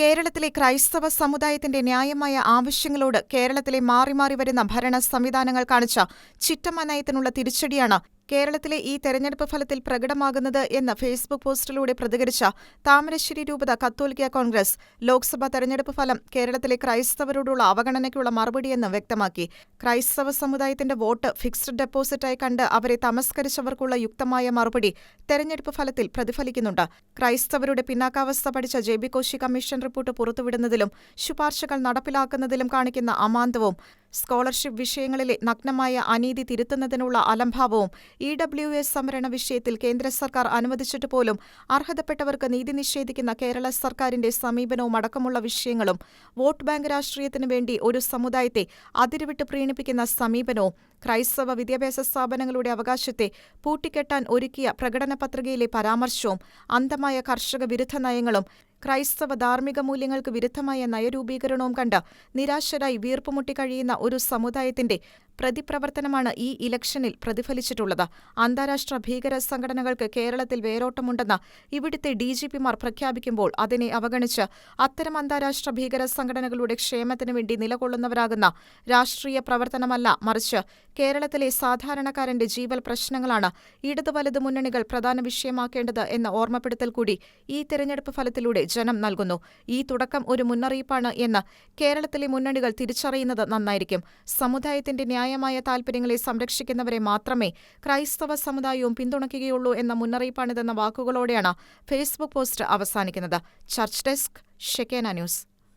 കേരളത്തിലെ ക്രൈസ്തവ സമുദായത്തിന്റെ ന്യായമായ ആവശ്യങ്ങളോട് കേരളത്തിലെ മാറി മാറി വരുന്ന ഭരണ സംവിധാനങ്ങൾ കാണിച്ച ചിറ്റമ്മ നയത്തിനുള്ള തിരിച്ചടിയാണ് കേരളത്തിലെ ഈ തെരഞ്ഞെടുപ്പ് ഫലത്തിൽ പ്രകടമാകുന്നത് എന്ന് ഫേസ്ബുക്ക് പോസ്റ്റിലൂടെ പ്രതികരിച്ച താമരശ്ശേരി രൂപത കത്തോലിക്ക കോൺഗ്രസ് ലോക്സഭാ തെരഞ്ഞെടുപ്പ് ഫലം കേരളത്തിലെ ക്രൈസ്തവരോടുള്ള അവഗണനയ്ക്കുള്ള മറുപടിയെന്ന് വ്യക്തമാക്കി. ക്രൈസ്തവ സമുദായത്തിന്റെ വോട്ട് ഫിക്സ്ഡ് ഡെപ്പോസിറ്റായി കണ്ട് അവരെ തമസ്കരിച്ചവർക്കുള്ള യുക്തമായ മറുപടി തെരഞ്ഞെടുപ്പ് ഫലത്തിൽ പ്രതിഫലിക്കുന്നുണ്ട്. ക്രൈസ്തവരുടെ പിന്നാക്കാവസ്ഥ പഠിച്ച J B Koshy commission report പുറത്തുവിടുന്നതിലും ശുപാർശകൾ നടപ്പിലാക്കുന്നതിലും കാണിക്കുന്ന അമാന്തവും സ്കോളർഷിപ്പ് വിഷയങ്ങളിലെ നഗ്നമായ അനീതി തിരുത്തുന്നതിനുള്ള അലംഭാവവും ഇ ഡബ്ല്യു എസ് സംവരണ വിഷയത്തിൽ കേന്ദ്ര സർക്കാർ അനുവദിച്ചിട്ട് പോലും അർഹതപ്പെട്ടവർക്ക് നീതി നിഷേധിക്കുന്ന കേരള സർക്കാരിന്റെ സമീപനവും അടക്കമുള്ള വിഷയങ്ങളും വോട്ട് ബാങ്ക് രാഷ്ട്രീയത്തിനു വേണ്ടി ഒരു സമുദായത്തെ അതിരുവിട്ട് പ്രീണിപ്പിക്കുന്ന സമീപനവും ക്രൈസ്തവ വിദ്യാഭ്യാസ സ്ഥാപനങ്ങളുടെ അവകാശത്തെ പൂട്ടിക്കെട്ടാൻ ഒരുക്കിയ പ്രകടന പത്രികയിലെ പരാമർശവും അന്തമായ കർഷക വിരുദ്ധ നയങ്ങളും ക്രൈസ്തവ ധാർമ്മിക മൂല്യങ്ങൾക്ക് വിരുദ്ധമായ നയരൂപീകരണവും കണ്ട് നിരാശരായി വീർപ്പുമുട്ടി കഴിയുന്ന ഒരു സമുദായത്തിന്റെ പ്രതിപ്രവർത്തനമാണ് ഈ ഇലക്ഷനിൽ പ്രതിഫലിച്ചിട്ടുള്ളത്. അന്താരാഷ്ട്ര ഭീകര സംഘടനകൾക്ക് കേരളത്തിൽ വേരോട്ടമുണ്ടെന്ന് ഇവിടുത്തെ ഡിജിപിമാർ പ്രഖ്യാപിക്കുമ്പോൾ അതിനെ അവഗണിച്ച് അത്തരം അന്താരാഷ്ട്ര ഭീകര സംഘടനകളുടെ ക്ഷേമത്തിനു വേണ്ടി നിലകൊള്ളുന്നവരാകുന്ന രാഷ്ട്രീയ പ്രവർത്തനമല്ല മറിച്ച് കേരളത്തിലെ സാധാരണക്കാരന്റെ ജീവൽ പ്രശ്നങ്ങളാണ് ഇടതു വലതു മുന്നണികൾ പ്രധാന വിഷയമാക്കേണ്ടത് എന്ന ഓർമ്മപ്പെടുത്തൽ കൂടി ഈ തെരഞ്ഞെടുപ്പ് ഫലത്തിലൂടെ ജനം നൽകുന്നു. ഈ തുടക്കം ഒരു മുന്നറിയിപ്പാണ് എന്ന് കേരളത്തിലെ മുന്നണികൾ തിരിച്ചറിയുന്നത് നന്നായിരിക്കും. സമുദായത്തിന്റെ ന്യായമായ താൽപര്യങ്ങളെ സംരക്ഷിക്കുന്നവരെ മാത്രമേ ക്രൈസ്തവ സമുദായവും പിന്തുണയ്ക്കുകയുള്ളൂ എന്ന മുന്നറിയിപ്പാണിതെന്ന വാക്കുകളോടെയാണ് ഫേസ്ബുക്ക് പോസ്റ്റ് അവസാനിക്കുന്നത്. Church desk Shekinah news.